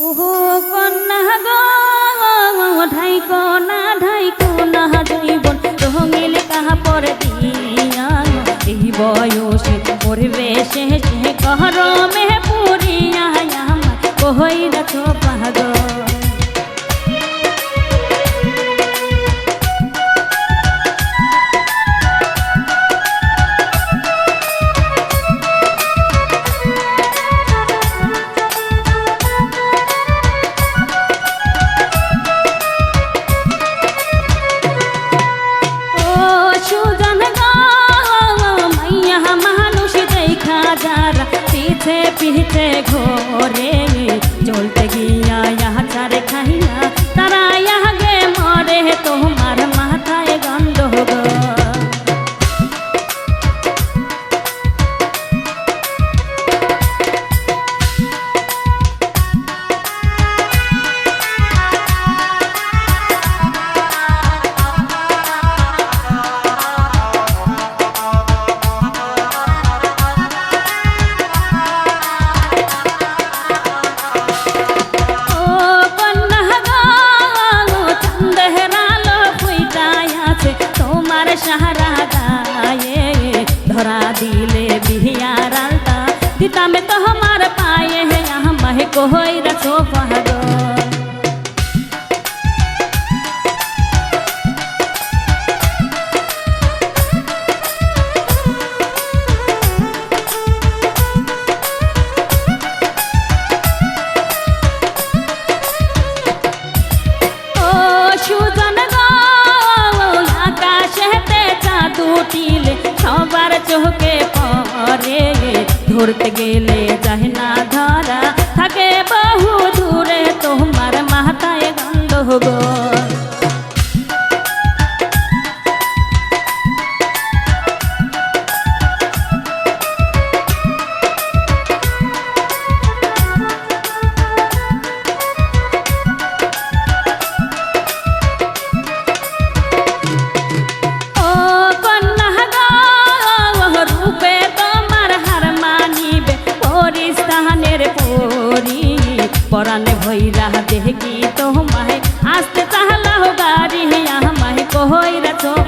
ওহো, কন্যা গো, ঢাইক না ঢাইক না জীবন। রঙিল কাহা পরে দিয়া এই বয়সে পরিবেশে তারা পিঠে পিঠে ঘোর। धरा दिले बिहार में तो हमारे पाए है यहाँ महको हो रसोफा मुड़ते गेले जाहिना। cojo y la toco.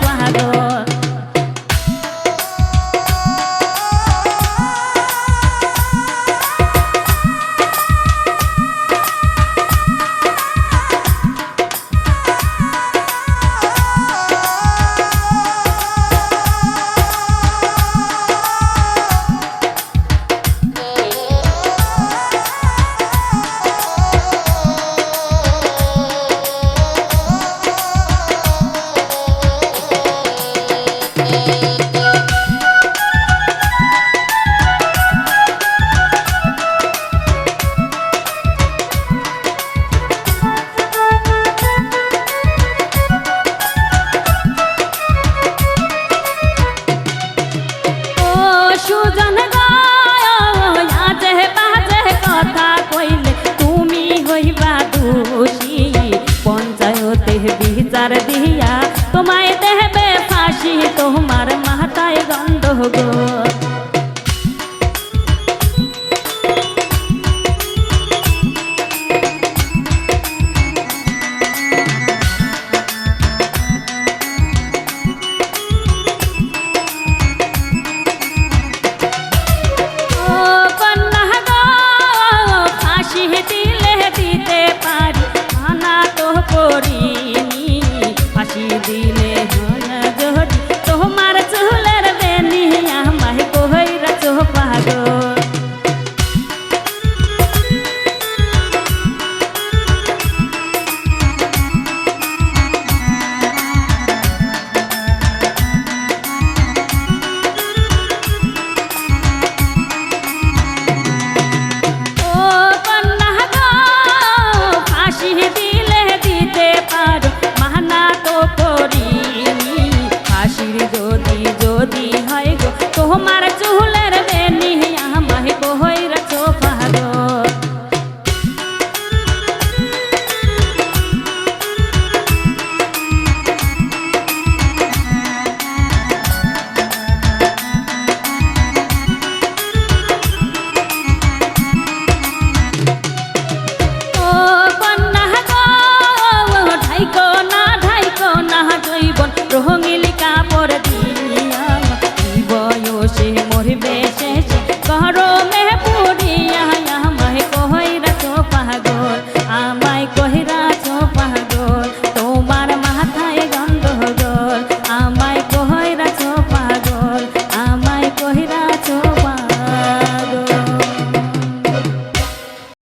se morrer bem.